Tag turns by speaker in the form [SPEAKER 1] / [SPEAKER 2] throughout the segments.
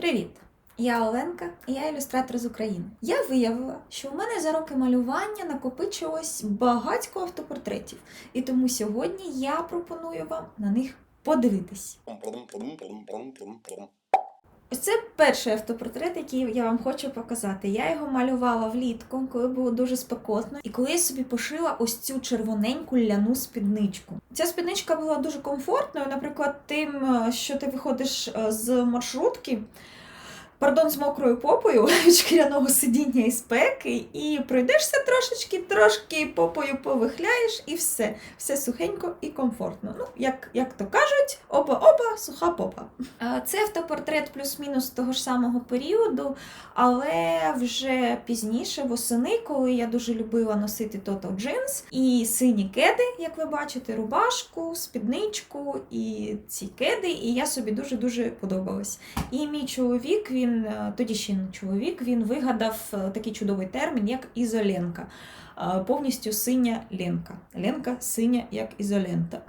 [SPEAKER 1] Привіт! Я Оленка, і я ілюстратор з України. Я виявила, що у мене за роки малювання накопичилось багатько автопортретів, і тому сьогодні я пропоную вам на них подивитись. Ось це перший автопортрет, який я вам хочу показати. Я його малювала влітку, коли було дуже спекотно, і коли я собі пошила ось цю червоненьку ляну спідничку. Ця спідничка була дуже комфортною, наприклад, тим, е, що ти виходиш е, з маршрутки. Пардон, з мокрою попою від шкіряного сидіння і спеки, і пройдешся трошечки, трошки попою повихляєш, і все. Все сухенько і комфортно. Ну, як, як то кажуть, опа-опа, суха попа. Це автопортрет плюс-мінус того ж самого періоду, але вже пізніше, восени, коли я дуже любила носити тото джинс і сині кеди, як ви бачите, рубашку, спідничку і ці кеди, і я собі дуже-дуже подобалась. І мій чоловік, він е, тоді ще чоловік, він вигадав е, такий чудовий термін, як ізоленка. Е, Повністю синя ленка. Ленка синя, як ізолента.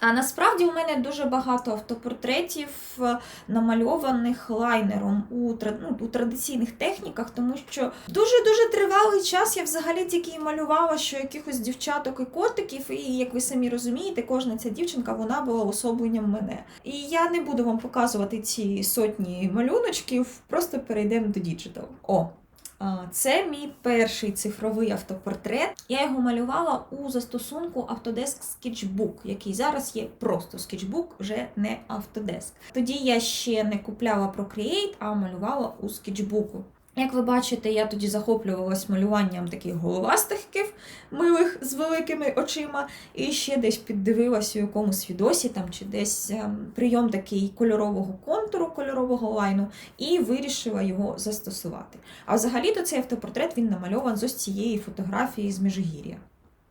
[SPEAKER 1] А насправді у мене дуже багато автопортретів, е, намальованих лайнером у, ну, у традиційних техніках, тому що дуже-дуже тривалий час я взагалі тільки і малювала, що якихось дівчаток і котиків, і як ви самі розумієте, кожна ця дівчинка вона була особленням мене. І я не буду вам показувати ці сотні малюночків, просто перейдемо до діджитал. О! Це мій перший цифровий автопортрет. Я його малювала у застосунку Autodesk Sketchbook, який зараз є просто Sketchbook, вже не Autodesk. Тоді я ще не купляла Procreate, а малювала у Sketchbook. Як ви бачите, я тоді захоплювалась малюванням таких головастиків милих з великими очима, і ще десь піддивилась у якомусь відосі там чи десь ем, прийом такий кольорового контуру, кольорового лайну, і вирішила його застосувати. А взагалі-то цей автопортрет він намальован з ось цієї фотографії з Межигір'я.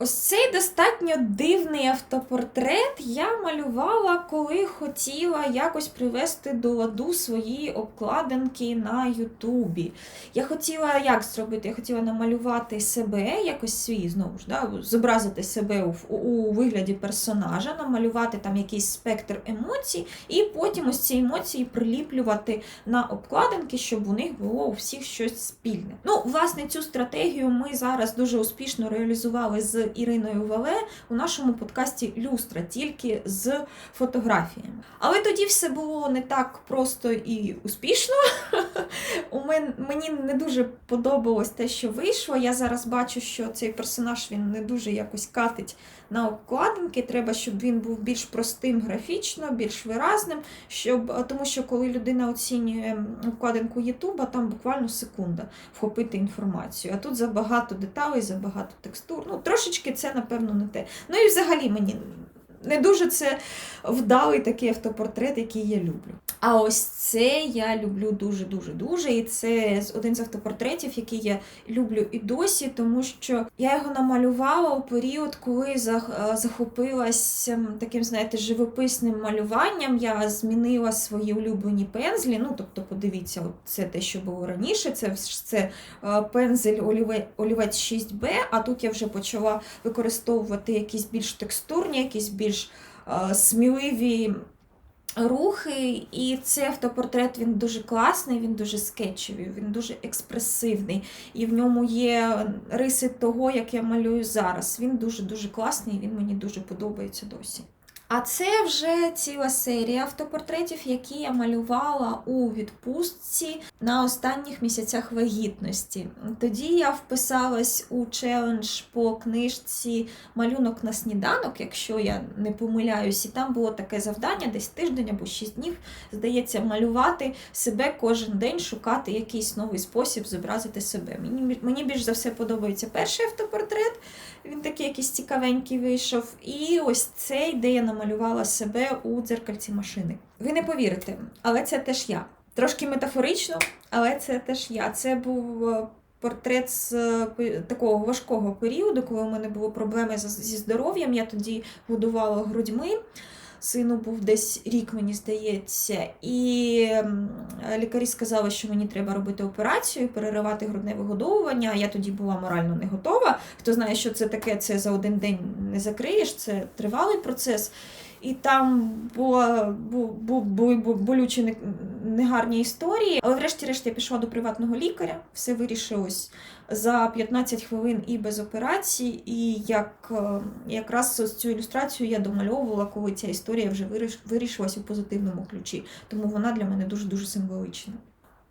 [SPEAKER 1] Ось цей достатньо дивний автопортрет я малювала, коли хотіла якось привести до ладу свої обкладинки на Ютубі. Я хотіла як зробити? Я хотіла намалювати себе, якось свій знову ж, да, зобразити себе у, у вигляді персонажа, намалювати там якийсь спектр емоцій, і потім ось ці емоції приліплювати на обкладинки, щоб у них було у всіх щось спільне. Ну, власне, цю стратегію ми зараз дуже успішно реалізували з Іриною Вале у нашому подкасті Люстра, тільки з фотографіями. Але тоді все було не так просто і успішно. У мен, мені не дуже подобалось те, що вийшло. Я зараз бачу, що цей персонаж він не дуже якось катить на обкладинки. Треба, щоб він був більш простим графічно, більш виразним. Щоб, тому що коли людина оцінює обкладинку Ютуба, там буквально секунда вхопити інформацію. А тут забагато деталей, забагато текстур. Ну, трошечки це, напевно, не те. Ну і взагалі мені не дуже це вдалий такий автопортрет, який я люблю. А ось це я люблю дуже-дуже дуже. І це один з автопортретів, який я люблю і досі, тому що я його намалювала у період, коли е, захопилась ем, таким, знаєте, живописним малюванням. Я змінила свої улюблені пензлі. Ну, тобто, подивіться, це те, що було раніше. Це, це е, пензель олівець 6B, а тут я вже почала використовувати якісь більш текстурні, якісь більш е, сміливі рухи. І цей автопортрет він дуже класний, він дуже скетчевий, він дуже експресивний. І в ньому є риси того, як я малюю зараз. Він дуже-дуже класний, він мені дуже подобається досі. А це вже ціла серія автопортретів, які я малювала у відпустці на останніх місяцях вагітності. Тоді я вписалась у челендж по книжці Малюнок на сніданок, якщо я не помиляюсь, і там було таке завдання, десь тиждень або 6 днів, здається, малювати себе кожен день, шукати якийсь новий спосіб зобразити себе. Мені, мені більш за все подобається перший автопортрет, він такий якийсь цікавенький вийшов. І ось цей, де я намалювала себе у дзеркальці машини. Ви не повірите, але це теж я. Трошки метафорично, але це теж я. Це був е, портрет з е, такого важкого періоду, коли в мене були проблеми зі здоров'ям. Я тоді годувала грудьми. Сину був десь рік, мені здається, і лікарі сказали, що мені треба робити операцію, переривати грудне вигодовування. Я тоді була морально не готова. Хто знає, що це таке, це за один день не закриєш, це тривалий процес. і там була, бу, бу, були бу- болючі негарні історії. Але врешті-решт я пішла до приватного лікаря, все вирішилось за 15 хвилин і без операції. І як е, якраз цю ілюстрацію я домальовувала, коли ця історія вже виріш- вирішилась у позитивному ключі. Тому вона для мене дуже дуже символична.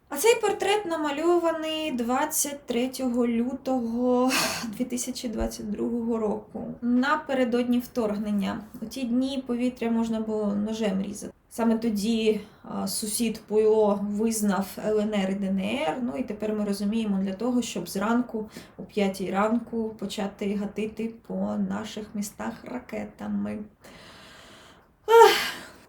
[SPEAKER 1] А цей портрет намальований 23 лютого 2022 року. Напередодні вторгнення. У ті дні повітря можна було ножем різати. Саме тоді сусід Пуйло визнав ЛНР і ДНР. Ну і тепер ми розуміємо для того, щоб зранку о 5 ранку почати гатити по наших містах ракетами.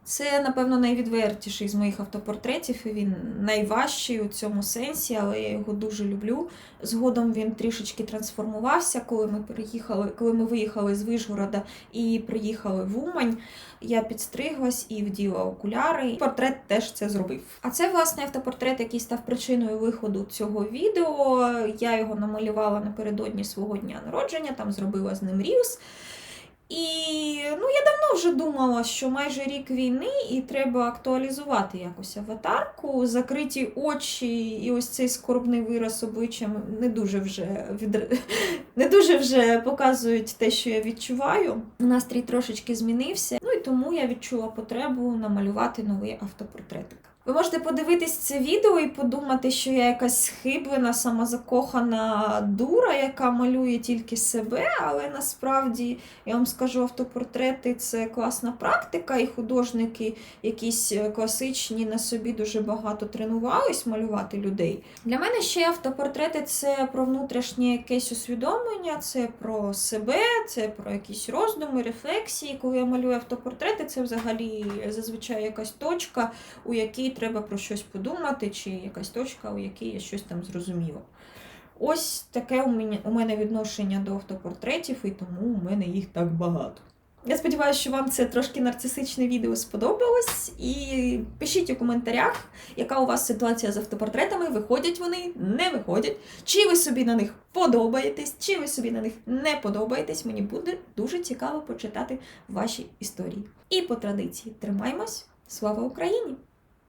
[SPEAKER 1] Це, напевно, найвідвертіший з моїх автопортретів, і він найважчий у цьому сенсі, але я його дуже люблю. Згодом він трішечки трансформувався, коли ми переїхали, коли ми виїхали з Вишгорода і приїхали в Умань. Я підстриглась і вділа окуляри. Портрет теж це зробив. А це власне автопортрет, який став причиною виходу цього відео. Я його намалювала напередодні свого дня народження, там зробила з ним рілс. І ну, я давно вже думала, що майже рік війни, і треба актуалізувати якось аватарку. Закриті очі, і ось цей скорбний вираз обличчя не дуже вже від... не дуже вже показують те, що я відчуваю. Настрій трошечки змінився. Ну і тому я відчула потребу намалювати новий автопортретик. Ви можете подивитись це відео і подумати, що я якась схиблена, самозакохана дура, яка малює тільки себе, але насправді я вам скажу, автопортрети це класна практика, і художники якісь е, класичні на собі дуже багато тренувались малювати людей. Для мене ще автопортрети це про внутрішнє якесь усвідомлення, це про себе, це про якісь роздуми, рефлексії. Коли я малюю автопортрети, це взагалі зазвичай якась точка, у якій треба про щось подумати, чи якась точка, у якій я щось там зрозуміла. Ось таке у мене відношення до автопортретів, і тому у мене їх так багато. Я сподіваюся, що вам це трошки нарцисичне відео сподобалось. І пишіть у коментарях, яка у вас ситуація з автопортретами, виходять вони, не виходять, чи ви собі на них подобаєтесь, чи ви собі на них не подобаєтесь. Мені буде дуже цікаво почитати ваші історії. І по традиції тримаймось! Слава Україні!